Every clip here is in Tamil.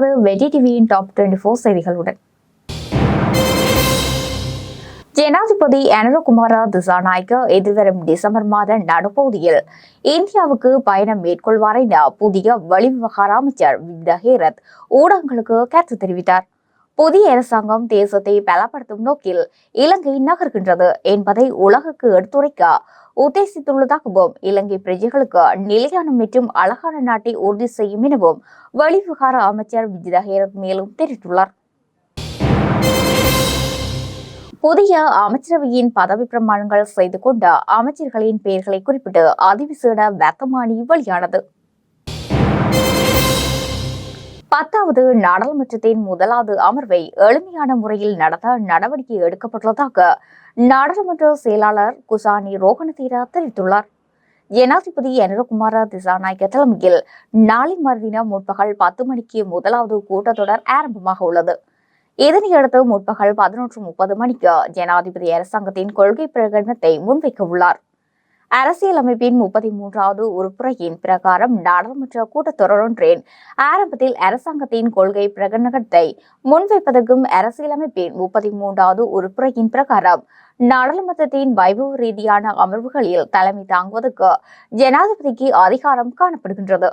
இணைந்திருப்பது வெடி டிவியின் டாப் டுவெண்டி ஃபோர் செய்திகளுடன். ஜனாதிபதி அனுரகுமார திசாநாயக்க எதிர்வரும் டிசம்பர் மாத நடுப்பகுதியில் இந்தியாவுக்கு பயணம் மேற்கொள்வார் என புதிய வெளிவிவகார அமைச்சர் விக்த ஹேரத் ஊடகங்களுக்கு கருத்து தெரிவித்தார். புதிய அரசாங்கம் தேசத்தை பலப்படுத்தும் நோக்கில் இலங்கை நகர்கின்றது என்பதை உலகுக்கு எடுத்துரைக்க உத்தேசித்துள்ளதாகவும் இலங்கை பிரஜைகளுக்கு நிலையான மற்றும் அழகான நாட்டை உறுதி செய்யும் எனவும் வெளிவிவகார அமைச்சர் விஜயதஹேரத் மேலும் தெரிவித்துள்ளார். புதிய அமைச்சரவையின் பதவி பிரமாணங்கள் செய்து கொண்ட அமைச்சர்களின் பெயர்களை குறிப்பிட்டு அதிவிசேட வர்த்தமானி வெளியானது. பத்தாவது நாடாளுமன்றத்தின் முதலாவது அமர்வை எளிமையான முறையில் நடத்த நடவடிக்கை எடுக்கப்பட்டுள்ளதாக நாடாளுமன்ற செயலாளர் குசானி ரோகணதீரா தெரிவித்துள்ளார். ஜனாதிபதி அனுரகுமார திசாநாயக்க தலைமையில் நாளை மறுதினம் முற்பகல் பத்து மணிக்கு முதலாவது கூட்டத்தொடர் ஆரம்பமாக உள்ளது. இதனையடுத்து முற்பகல் பதினொன்று முப்பது மணிக்கு ஜனாதிபதி அரசாங்கத்தின் கொள்கை பிரகடனத்தை முன்வைக்க உள்ளார். அரசியலமைப்பின் முப்பத்தி மூன்றாவது உறுப்புறையின் பிரகாரம் நாடாளுமன்ற கூட்டத்தொடரொன்றின் ஆரம்பத்தில் அரசாங்கத்தின் கொள்கை பிரகடனத்தை முன்வைப்பதற்கும் அரசியலமைப்பின் முப்பத்தி மூன்றாவது உறுப்புறையின் பிரகாரம் நாடாளுமன்றத்தின் வைபவ ரீதியான அமர்வுகளில் தலைமை தாங்குவதற்கு ஜனாதிபதிக்கு அதிகாரம் காணப்படுகின்றது.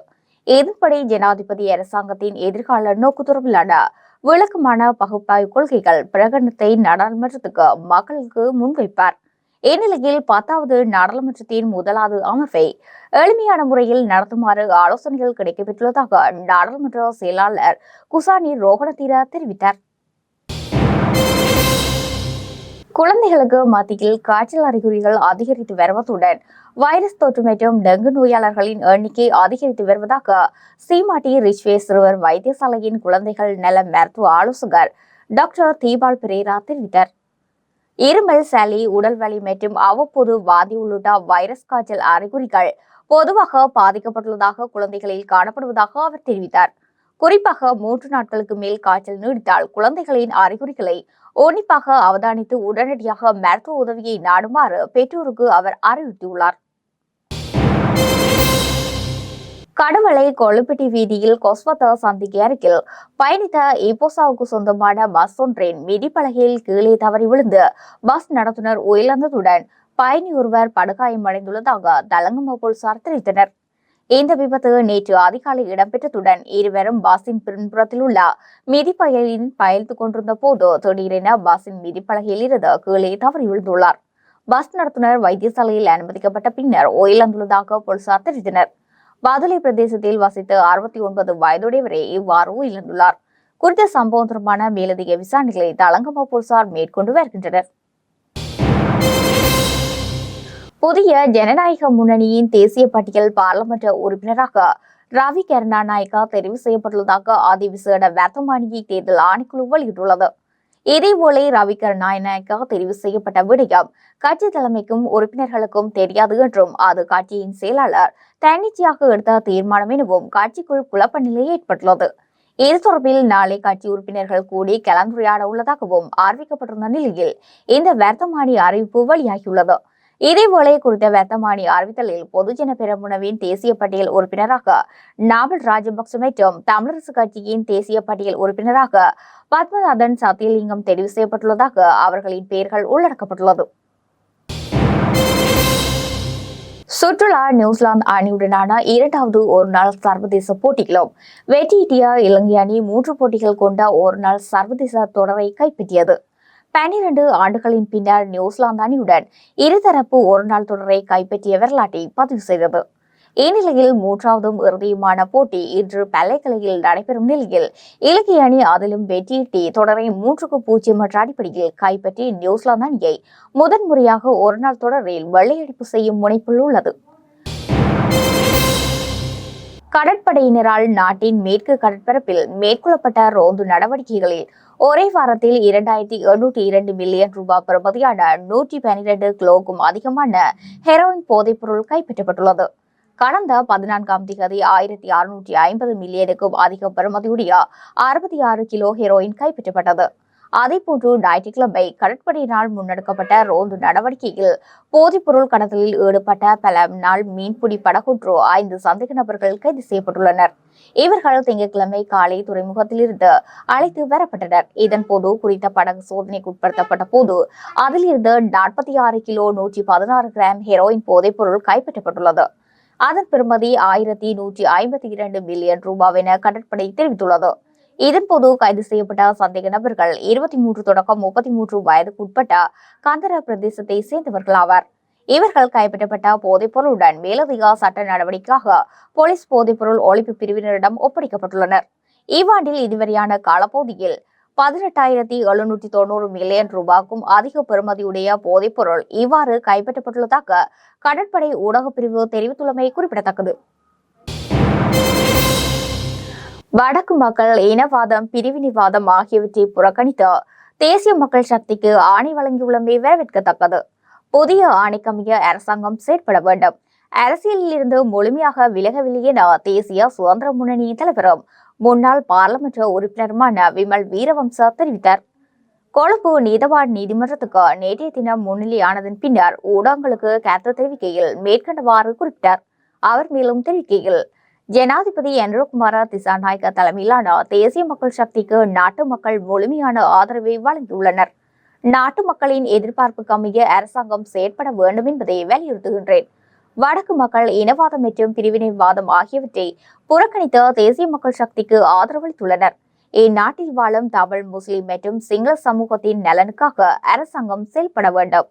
இதன்படி ஜனாதிபதி அரசாங்கத்தின் எதிர்கால நோக்கு தொடர்பிலான விளக்கமான பகுப்பாய்வு கொள்கைகள் பிரகடனத்தை நாடாளுமன்றத்துக்கு மக்களுக்கு முன்வைப்பார். இந்நிலையில் பத்தாவது நாடாளுமன்றத்தின் முதலாவது அமர்வை எளிமையான முறையில் நடத்துமாறு ஆலோசனைகள் கிடைக்கப்பெற்றுள்ளதாக நாடாளுமன்ற செயலாளர் குசானி ரோகணதீர தெரிவித்தார். குழந்தைகளுக்கு மத்தியில் காய்ச்சல் அறிகுறிகள் அதிகரித்து வருவதுடன் வைரஸ் தொற்று மற்றும் டெங்கு நோயாளர்களின் எண்ணிக்கை அதிகரித்து வருவதாக சீமாட்டி ரிச்வே சிறுவர் வைத்தியசாலையின் குழந்தைகள் நல மருத்துவ ஆலோசகர் டாக்டர் தீபால் பிரேரா தெரிவித்தார். இருமல் சளி உடல் வலி மற்றும் அவ்வப்போது வாதி உள்ளிட்ட வைரஸ் காய்ச்சல் அறிகுறிகள் பொதுவாக பாதிக்கப்பட்டுள்ளதாக குழந்தைகளில் காணப்படுவதாக அவர் தெரிவித்தார். குறிப்பாக மூன்று நாட்களுக்கு மேல் காய்ச்சல் நீடித்தால் குழந்தைகளின் அறிகுறிகளை உன்னிப்பாக அவதானித்து உடனடியாக மருத்துவ உதவியை நாடுமாறு பெற்றோருக்கு அவர் அறிவுறுத்தியுள்ளார். கடவுளை கொழுப்பட்டி வீதியில் கொஸ்வத்த சந்திக்கு அருகில் பயணித்த இப்போசாவுக்கு சொந்தமான பஸ் ஒன்றின் மிதிப்பலகையில் கீழே தவறி விழுந்து பஸ் நடத்துனர் உயிரிழந்ததுடன் பயணி ஒருவர் படுகாயமடைந்துள்ளதாக தலங்கம போலீசார் தெரிவித்தனர். இந்த விபத்து நேற்று அதிகாலை இடம்பெற்றதுடன் இருவரும் பஸ்ஸின் பின்புறத்தில் உள்ள மிதிப்பயலின் பயணித்து கொண்டிருந்த போது திடீரென பஸ்ஸின் மிதிப்பலகையில் இருந்து கீழே தவறி விழுந்துள்ளார். பஸ் நடத்துனர் வைத்தியசாலையில் அனுமதிக்கப்பட்ட பின்னர் உயிரிழந்துள்ளதாக போலீசார் தெரிவித்தனர். பாதுளை பிரதேசத்தில் வசித்து அறுபத்தி ஒன்பது வயதுடையவரே இவ்வாறு உயிரிழந்துள்ளார். குறித்த சம்பவம் தொடர்பான மேலதிக விசாரணைகளை தலங்கம போலீசார் மேற்கொண்டு வருகின்றனர். புதிய ஜனநாயக முன்னணியின் தேசிய பட்டியல் பாராளுமன்ற உறுப்பினராக ரவி கருணாநாயக்கா தெரிவு செய்யப்பட்டுள்ளதாக அதிவிசேட வர்த்தமானியை தேர்தல் ஆணைக்குழு வெளியிட்டுள்ளது. இதேபோல ரவிகர் கருணாநாயக்கா தெரிவு செய்யப்பட்ட விடயம். கட்சி தலைமைக்கும் உறுப்பினர்களுக்கும் தெரியாது என்றும் அது கட்சியின் செயலாளர் தன்னிச்சையாக எடுத்த தீர்மானம் எனவும் கட்சிக்குள் குழப்ப நிலை ஏற்பட்டுள்ளது. இது தொடர்பில் நாளை கட்சி உறுப்பினர்கள் கூடி கலந்துரையாட உள்ளதாகவும் அறிவிக்கப்பட்டிருந்த நிலையில் இந்த வர்த்தமானி அறிவிப்பு வெளியாகியுள்ளது. இதேவேளை குறித்த வெத்தமானி அறிவித்தலில் பொதுஜன பெரமுனவின் தேசிய பட்டியல் உறுப்பினராக நாவல் ராஜபக்ச மற்றும் தமிழரசு கட்சியின் தேசிய பட்டியல் உறுப்பினராக பத்மநாதன் சத்தியலிங்கம் தெரிவு செய்யப்பட்டுள்ளதாக அவர்களின் பெயர்கள் உள்ளடக்கப்பட்டுள்ளது. சுற்றுலா நியூசிலாந்து அணியுடனான இரண்டாவது ஒருநாள் சர்வதேச போட்டிகளும் வெற்றியீட்டிய இலங்கை அணி மூன்று போட்டிகள் கொண்ட ஒருநாள் சர்வதேச தொடரை கைப்பற்றியது. பனிரெண்டு ஆண்டுகளின் பின்னர் நியூசிலாந்து அணியுடன் இருதரப்பு ஒருநாள் தொடரை கைப்பற்றிய வரலாற்றை பதிவு செய்தது. இந்நிலையில் மூன்றாவதும் இறுதியுமான போட்டி இன்று பல்லைக்கலையில் நடைபெறும் நிலையில் இலங்கை அணி அதிலும் வெற்றியீட்டி தொடரை மூன்றுக்கு பூஜ்ஜியம் என்ற அடிப்படையில் கைப்பற்றி நியூசிலாந்து அணியை முதன்முறையாக ஒருநாள் தொடரில் வெள்ளையடிப்பு செய்யும் முனைப்பில் உள்ளது. கடற்படையினரால் நாட்டின் மேற்கு கடற்பரப்பில் மேற்கொள்ளப்பட்ட ரோந்து நடவடிக்கைகளில் ஒரே வாரத்தில் இரண்டாயிரத்தி எழுநூற்றி இரண்டு மில்லியன் ரூபாய் பெறுமதியான நூற்றி பனிரெண்டு கிலோக்கும் அதிகமான ஹெரோயின் போதைப்பொருள் கைப்பற்றப்பட்டுள்ளது. கடந்த பதினான்காம் திகதி ஆயிரத்தி அறுநூற்றி ஐம்பது மில்லியனுக்கும் அதிக பெறுமதியுடைய அறுபத்தி ஆறு கிலோ ஹெரோயின் கைப்பற்றப்பட்டது. அதேபோன்று ஞாயிற்றுக்கிழமை கடற்படையினால் முன்னெடுக்கப்பட்ட ரோந்து நடவடிக்கையில் போதைப்பொருள் கடத்தலில் ஈடுபட்ட பல நாள் மீன்பிடி படகுற்று ஐந்து சந்தேக நபர்கள் கைது செய்யப்பட்டுள்ளனர். இவர்கள் திங்கட்கிழமை காலை துறைமுகத்திலிருந்து அழைத்து வரப்பட்டனர். இதன்போது குறித்த படகு சோதனைக்கு உட்படுத்தப்பட்ட போது அதிலிருந்து நாற்பத்தி ஆறு கிலோ நூற்றி பதினாறு கிராம் ஹெரோயின் போதைப்பொருள் கைப்பற்றப்பட்டுள்ளது. அதன் பெறுமதி ஆயிரத்தி நூற்றி ஐம்பத்தி இரண்டு மில்லியன் ரூபாய் என கடற்படை தெரிவித்துள்ளது. இதன்போது கைது செய்யப்பட்ட சந்தேக நபர்கள் இருபத்தி மூன்று தொடக்கம் முப்பத்தி மூன்று வயதுக்குட்பட்ட கந்தர பிரதேசத்தை சேர்ந்தவர்கள் ஆவர். இவர்கள் கைப்பற்றப்பட்ட போதைப்பொருளுடன் மேலதிக சட்ட நடவடிக்கையாக போலீஸ் போதைப்பொருள் ஒழிப்பு பிரிவினரிடம் ஒப்படைக்கப்பட்டுள்ளனர். இவ்வாண்டில் இதுவரையான காலப்பகுதியில் பதினெட்டாயிரத்தி எழுநூற்றி தொண்ணூறு மில்லியன் ரூபாய்க்கும் அதிக பெறுமதியுடைய போதைப்பொருள் இவ்வாறு கைப்பற்றப்பட்டுள்ளதாக கடற்படை ஊடகப் பிரிவு தெரிவித்துள்ளமை குறிப்பிடத்தக்கது. வடக்கு மக்கள் இனவாதம் பிரிவினைவாதம் ஆகியவற்றை புறக்கணித்து தேசிய மக்கள் சக்திக்கு ஆணை வழங்கியுள்ளமை வரவேற்கத்தக்கது. புதிய ஆணைக்கமைய அரசாங்கம் செயற்பட வேண்டும். அரசியலில் இருந்து முழுமையாக விலகவில்லை என தேசிய சுதந்திர முன்னணி தலைவரும் முன்னாள் பாராளுமன்ற உறுப்பினருமான விமல் வீரவம்ச தெரிவித்தார். கொழும்பு நீதவான் நீதிமன்றத்துக்கு நேற்றைய தினம் முன்னிலையானதன் பின்னர் ஊடகங்களுக்கு கருத்து தெரிவிக்கையில் மேற்கண்டவாறு குறிப்பிட்டார். அவர் மேலும் தெரிவிக்கையில் ஜனாதிபதி என்ரோகுமார திசாநாயக்க தலைமையிலான தேசிய மக்கள் சக்திக்கு நாட்டு மக்கள் முழுமையான ஆதரவை வழங்கியுள்ளனர். நாட்டு மக்களின் எதிர்பார்ப்புக்கு அமைய அரசாங்கம் செயற்பட வேண்டும் என்பதை வலியுறுத்துகின்றேன். வடக்கு மக்கள் இனவாதம் மற்றும் பிரிவினைவாதம் ஆகியவற்றை புறக்கணித்த தேசிய மக்கள் சக்திக்கு ஆதரவளித்துள்ளனர் இந்நாட்டில் வாழும் தமிழ் முஸ்லிம் மற்றும் சிங்கள சமூகத்தின் நலனுக்காக அரசாங்கம் செயல்பட வேண்டும்.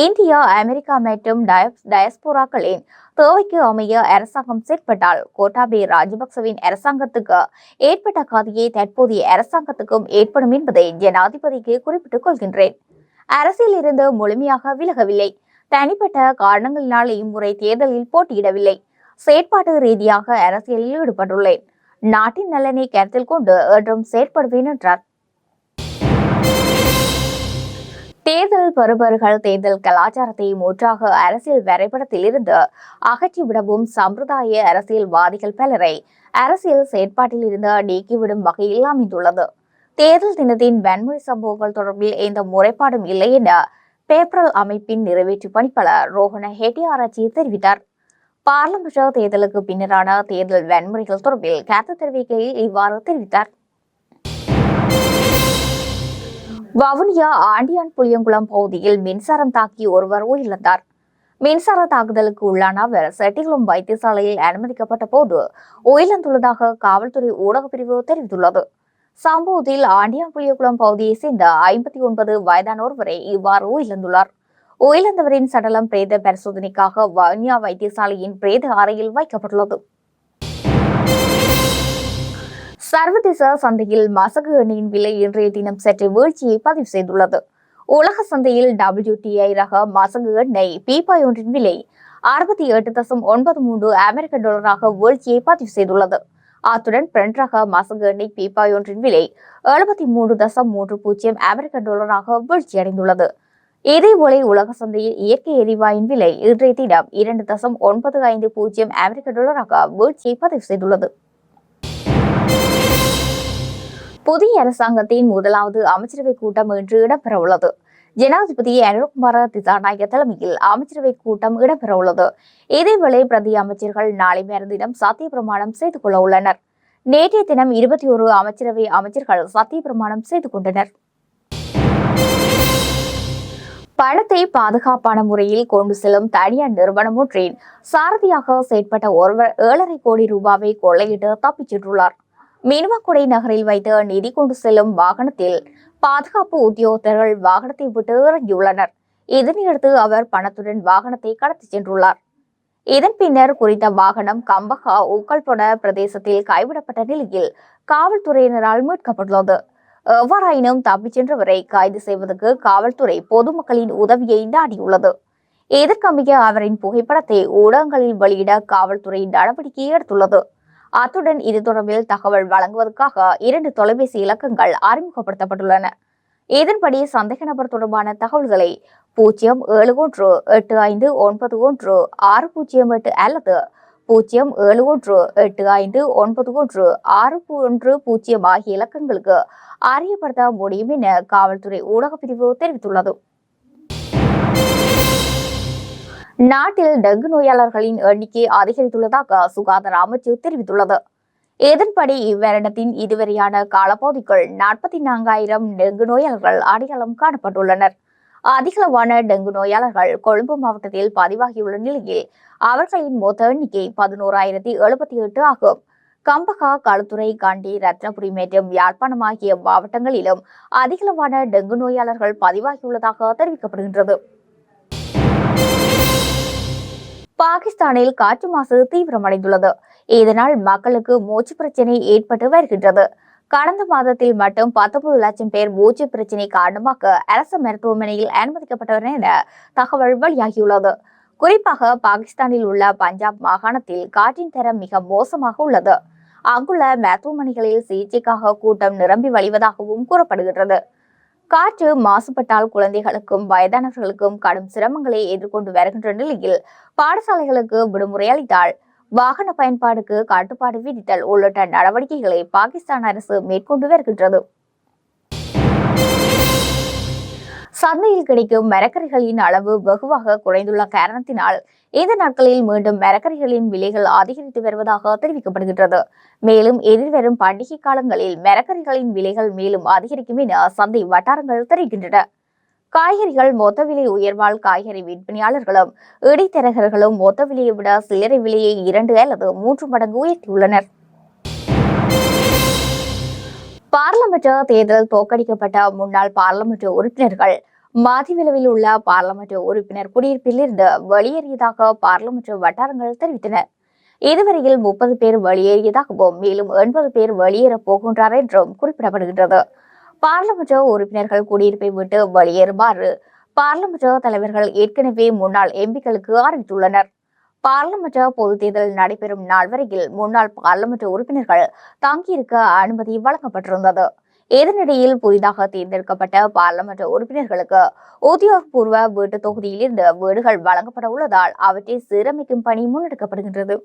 இந்தியா அமெரிக்கா மற்றும் டயஸ்போராக்களின் தேவைக்கு அமைய அரசாங்கம் செயற்பட்டால் கோட்டாபே ராஜபக்சவின் அரசாங்கத்துக்கு ஏற்பட்ட கதையை தற்போதைய அரசாங்கத்துக்கும் ஏற்படும் என்பதை ஜனாதிபதிக்கு குறிப்பிட்டுக் கொள்கின்றேன். அரசியல் இருந்து முழுமையாக விலகவில்லை. தனிப்பட்ட காரணங்களினால் இம்முறை தேர்தலில் போட்டியிடவில்லை. செயற்பாட்டு ரீதியாக அரசியலில் ஈடுபட்டுள்ளேன். நாட்டின் நலனை கருத்தில் கொண்டு என்றும் செயற்படுவேன் என்றார். தேர்தல் பெறுபவர்கள் தேர்தல் கலாச்சாரத்தை முற்றாக அரசியல் வரைபடத்தில் இருந்து அகற்றிவிடவும் சம்பிரதாய அரசியல்வாதிகள் பலரை அரசியல் செயற்பாட்டில் இருந்து நீக்கிவிடும் வகையில் அமைந்துள்ளது. தேர்தல் தினத்தின் வன்முறை சம்பவங்கள் தொடர்பில் எந்த முறைப்பாடும் இல்லை என பேப்ரல் அமைப்பின் நிறைவேற்று பணிப்பாளர் ரோஹன ஹெட்டியாராச்சி தெரிவித்தார். பாராளுமன்ற தேர்தலுக்கு பின்னரான தேர்தல் வன்முறைகள் தொடர்பில் கருத்து தெரிவிக்கையில் இவ்வாறு தெரிவித்தார். வவுனியா ஆண்டியான் புளியங்குளம் பகுதியில் மின்சாரம் தாக்கி ஒருவர் உயிரிழந்தார். மின்சார தாக்குதலுக்கு உள்ளான அவர் செட்டிகுளம் வைத்தியசாலையில் அனுமதிக்கப்பட்ட போது உயிரிழந்துள்ளதாக காவல்துறை ஊடகப் பிரிவு தெரிவித்துள்ளது. சம்பவத்தில் ஆண்டியாம்புளியகுளம் பகுதியைச் சேர்ந்த ஐம்பத்தி ஒன்பது வயதான ஒருவரை இவ்வாறு உயிரிழந்துள்ளார். உயிரிழந்தவரின் சடலம் பிரேத பரிசோதனைக்காக வவுனியா வைத்தியசாலையின் பிரேத அறையில் வைக்கப்பட்டுள்ளது. சர்வதேச சந்தையில் மசகு எண்ணெயின் விலை இன்றைய தினம் சற்று வீழ்ச்சியை பதிவு செய்துள்ளது. உலக சந்தையில் டபிள்யூடிஐ ரக மசகு எண்ணெய் பீப்பாய் ஒன்றின் விலை அறுபத்தி எட்டு தசம் ஒன்பது மூன்று அமெரிக்க டாலராக வீழ்ச்சியை பதிவு செய்துள்ளது. அத்துடன் பிரெண்ட் ரக மசகு எண்ணெய் பீப்பாய் ஒன்றின் விலை எழுபத்தி மூன்று தசம் மூன்று பூஜ்ஜியம் அமெரிக்க டாலராக வீழ்ச்சியடைந்துள்ளது. இதேபோல உலக சந்தையில் இயற்கை எரிவாயின் விலை இன்றைய தினம் இரண்டு தசம் ஒன்பது ஐந்து பூஜ்ஜியம் அமெரிக்க டாலராக வீழ்ச்சியை பதிவு செய்துள்ளது. புதிய அரசாங்கத்தின் முதலாவது அமைச்சரவை கூட்டம் இன்று இடம்பெறவுள்ளது. ஜனாதிபதி அனுகுமார திசாநாயக தலைமையில் அமைச்சரவை கூட்டம் இடம்பெறவுள்ளது. இதேவேளை பிரதி அமைச்சர்கள் நாளை மறுதினம் சத்திய பிரமாணம் செய்து கொள்ள உள்ளனர். நேற்றைய தினம் இருபத்தி ஒரு அமைச்சரவை அமைச்சர்கள் சத்திய பிரமாணம் செய்து கொண்டனர். பணத்தை பாதுகாப்பான முறையில் கொண்டு செல்லும் தனியார் நிறுவனம் ஒன்றின் சாரதியாக செயற்பட்ட ஒருவர் ஏழரை கோடி ரூபாவை கொள்ளையிட்டு தப்பிச் சென்றுள்ளார். மினுவக்குடை நகரில் வைத்து நிதி கொண்டு செல்லும் வாகனத்தில் பாதுகாப்பு உத்தியோகத்தர்கள் வாகனத்தை விட்டு இறங்கியுள்ளனர். இதனையடுத்து அவர் பணத்துடன் வாகனத்தை கடத்தி சென்றுள்ளார். இதன் பின்னர் குறித்த வாகனம் கம்பகா உக்கல்பொன பிரதேசத்தில் கைவிடப்பட்ட நிலையில் காவல்துறையினரால் மீட்கப்பட்டுள்ளது. எவ்வாறாயினும் தப்பிச் சென்றவரை கைது செய்வதற்கு காவல்துறை பொதுமக்களின் உதவியை நாடியுள்ளது. இதற்கமைய அவரின் புகைப்படத்தை ஊடகங்களில் வெளியிட காவல்துறை நடவடிக்கை எடுத்துள்ளது. அத்துடன் இது தொடர்பில் தகவல் வழங்குவதற்காக இரண்டு தொலைபேசி இலக்கங்கள் அறிமுகப்படுத்தப்பட்டுள்ளன. இதன்படி சந்தேக நபர் தொடர்பான தகவல்களை பூஜ்ஜியம் ஏழு ஒன்று எட்டு ஐந்து ஒன்பது ஒன்று ஆறு பூஜ்ஜியம் எட்டு அல்லது பூஜ்ஜியம் ஏழு ஒன்று எட்டு ஐந்து ஒன்பது ஒன்று ஆறு ஒன்று பூஜ்ஜியம் ஆகிய இலக்கங்களுக்கு அறியப்படுத்த முடியும் என காவல்துறை ஊடகப் பிரிவு தெரிவித்துள்ளது. நாட்டில் டெங்கு நோயாளர்களின் எண்ணிக்கை அதிகரித்துள்ளதாக சுகாதார அமைச்சு தெரிவித்துள்ளது. இதன்படி இவ்வருடத்தின் இதுவரையான காலப்பகுதிக்குள் நாற்பத்தி நான்காயிரம் டெங்கு நோயாளர்கள் அடையாளம் காணப்பட்டுள்ளனர். அதிகளவான டெங்கு நோயாளர்கள் கொழும்பு மாவட்டத்தில் பதிவாகியுள்ள நிலையில் அவர்களின் மொத்த எண்ணிக்கை பதினோராயிரத்தி எழுபத்தி எட்டு ஆகும். கம்பகா களுத்துறை காண்டி ரத்னபுரி மற்றும் யாழ்ப்பாணம் ஆகிய மாவட்டங்களிலும் அதிகளவான டெங்கு நோயாளர்கள் பதிவாகியுள்ளதாக தெரிவிக்கப்படுகின்றது. பாகிஸ்தானில் காற்று மாசு தீவிரமடைந்துள்ளது. இதனால் மக்களுக்கு மூச்சு பிரச்சனை ஏற்பட்டு வருகின்றது. கடந்த மாதத்தில் மட்டும் பத்தொன்பது லட்சம் பேர் மூச்சு பிரச்சனை காரணமாக அரசு மருத்துவமனையில் அனுமதிக்கப்பட்டனர் என தகவல் வெளியாகியுள்ளது. குறிப்பாக பாகிஸ்தானில் உள்ள பஞ்சாப் மாகாணத்தில் காற்றின் தரம் மிக மோசமாக உள்ளது. அங்குள்ள மருத்துவமனைகளில் சிகிச்சைக்காக கூட்டம் நிரம்பி வழிவதாகவும் கூறப்படுகின்றது. காற்று மாசுபட்டால் குழந்தைகளுக்கும் வயதானவர்களுக்கும் கடும் சிரமங்களை எதிர்கொண்டு வருகின்ற நிலையில் பாடசாலைகளுக்கு விடுமுறை அளித்தால் வாகன பயன்பாடுக்கு கட்டுப்பாடு விதித்தல் உள்ளிட்ட நடவடிக்கைகளை பாகிஸ்தான் அரசு மேற்கொண்டு வருகின்றது. சந்தையில் கிடைக்கும் மரக்கறிகளின் அளவு வெகுவாக குறைந்துள்ள காரணத்தினால் இந்த நாட்களில் மீண்டும் மரக்கறிகளின் விலைகள் அதிகரித்து வருவதாக தெரிவிக்கப்படுகின்றது. மேலும் எதிர்வரும் பண்டிகை காலங்களில் மரக்கறிகளின் விலைகள் மேலும் அதிகரிக்கும் என சந்தை வட்டாரங்கள் தெரிவிக்கின்றன. காய்கறிகள் மொத்த விலை உயர்வால் காய்கறி விற்பனையாளர்களும் இடைத்தரகர்களும் மொத்த விலையை விட சில்லறை விலையை இரண்டு அல்லது மூன்று மடங்கு உயர்த்தியுள்ளனர். பாராளுமன்ற தேர்தல் தோற்கடிக்கப்பட்ட முன்னாள் பாராளுமன்ற உறுப்பினர்கள் மாதிவிளவில் உள்ள பாராளுமன்ற உறுப்பினர் குடியிருப்பில் இருந்து வெளியேறியதாக பாராளுமன்ற வட்டாரங்கள் தெரிவித்தன. இதுவரையில் முப்பது பேர் வெளியேறியதாகவும் மேலும் எண்பது பேர் வெளியேறப் போகின்றார் என்றும் குறிப்பிடப்படுகின்றது. பாராளுமன்ற உறுப்பினர்கள் குடியிருப்பை விட்டு வெளியேறுமாறு பாராளுமன்ற தலைவர்கள் ஏற்கனவே முன்னாள் எம்பிக்களுக்கு அறிவித்துள்ளனர். பாராளுமன்ற பொதுத் தேர்தல் நடைபெறும் நாள் வரையில் முன்னாள் பாராளுமன்ற உறுப்பினர்கள் தங்கியிருக்க அனுமதி வழங்கப்பட்டிருந்தது. இதனிடையில் புதிதாக தேர்ந்தெடுக்கப்பட்ட பாராளுமன்ற உறுப்பினர்களுக்கு உத்தியோகபூர்வ வீட்டு தொகுதியிலிருந்து வீடுகள் வழங்கப்பட உள்ளதால் அவற்றை சீரமைக்கும் பணி முன்னெடுக்கப்படுகின்றது.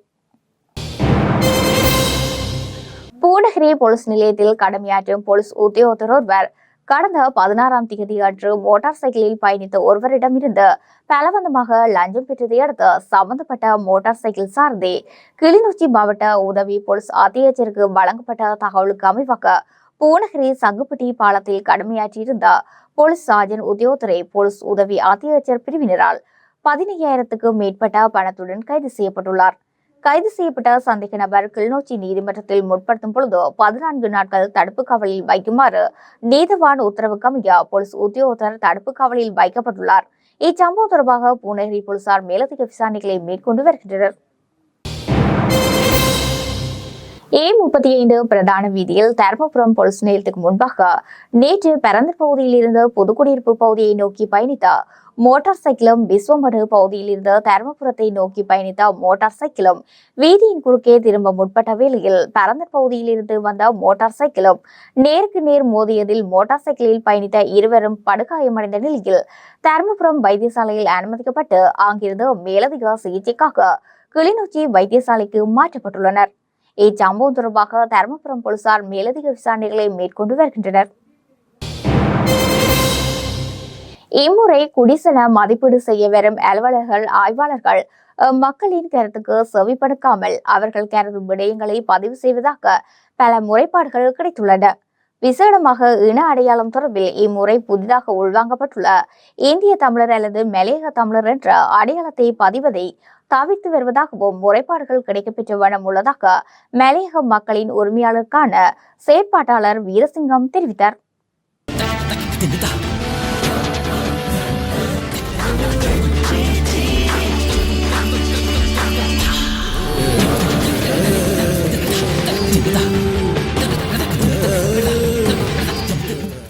பூநகரி போலீஸ் நிலையத்தில் கடமையாற்றும் போலீஸ் உத்தியோகத்தர் ஒருவர் கடந்த பதினாறாம் தேதி அன்று மோட்டார் சைக்கிளில் பயணித்த ஒருவரிடமிருந்து பலவந்தமாக லஞ்சம் பெற்றதை அடுத்து சம்பந்தப்பட்ட மோட்டார் சைக்கிள் சார்ந்தே கிளிநொச்சி மாவட்ட உதவி போலீஸ் அத்தியட்சருக்கு வழங்கப்பட்ட தகவலுக்கு அமைவாக பூனகிரி சங்குப்பட்டி பாலத்தில் கடமையாற்றியிருந்த போலீஸ் சார்ஜன் உத்தியோகத்துறை போலீஸ் உதவி அத்தியட்சர் பிரிவினரால் பதினையாயிரத்துக்கும் மேற்பட்ட பணத்துடன் கைது செய்யப்பட்டுள்ளார். கைது செய்யப்பட்ட சந்தேக நபர் கிளிநொச்சி நீதிமன்றத்தில் முற்படுத்தும் பொழுது பதினான்கு நாட்கள் தடுப்பு காவலில் வைக்குமாறு நீதவான் உத்தரவுக்கு அமைய போலீஸ் உத்தியோகத்தர் தடுப்பு காவலில் வைக்கப்பட்டுள்ளார். இச்சம்பவம் தொடர்பாக பூநகரி போலீசார் மேலதிக விசாரணைகளை மேற்கொண்டு வருகின்றனர். ஏ முப்பத்தி ஐந்து பிரதான வீதியில் தர்மபுரம் போலீஸ் நிலையத்துக்கு முன்பாக நேற்று பரந்த பகுதியில் இருந்து பொதுக்குடியிருப்பு பகுதியை நோக்கி பயணித்த மோட்டார் சைக்கிளும் விஸ்வமடு பகுதியில் இருந்து தர்மபுரத்தை நோக்கி பயணித்த மோட்டார் சைக்கிளும் வீதியின் குறுக்கே திரும்ப முற்பட்ட வேளையில் பரந்த பகுதியில் இருந்து வந்த மோட்டார் சைக்கிளும் நேருக்கு நேர் மோதியதில் மோட்டார் சைக்கிளில் பயணித்த இருவரும் படுகாயமடைந்த நிலையில் தர்மபுரம் வைத்தியசாலையில் அனுமதிக்கப்பட்டு அங்கிருந்து மேலதிக சிகிச்சைக்காக கிளிநொச்சி வைத்தியசாலைக்கு மாற்றப்பட்டுள்ளனர். இச்சம்பவம் தொடர்பாக தருமபுரம் போலீசார் மேலதிக விசாரணைகளை மேற்கொண்டு வருகின்றனர். இம்முறை குடிசன மதிப்பீடு செய்ய வரும் அலுவலர்கள் ஆய்வாளர்கள் மக்களின் கருத்துக்கு செவிப்படுக்காமல் அவர்கள் கருதும் விடயங்களை பதிவு செய்வதாக பல முறைப்பாடுகள் கிடைத்துள்ளன. விசேடமாக இன அடையாளம் தொடர்பில் இம்முறை புதிதாக உள்வாங்கப்பட்டுள்ள இந்திய தமிழர் அல்லது மலையக தமிழர் என்ற அடையாளத்தை பதிவதை தவித்து வருவதாகவும் முறைப்பாடுகள் கிடைக்கப்பெற்ற வண்ணம் உள்ளதாக மலையக மக்களின் உரிமையாளருக்கான செயற்பாட்டாளர் வீரசிங்கம் தெரிவித்தார்.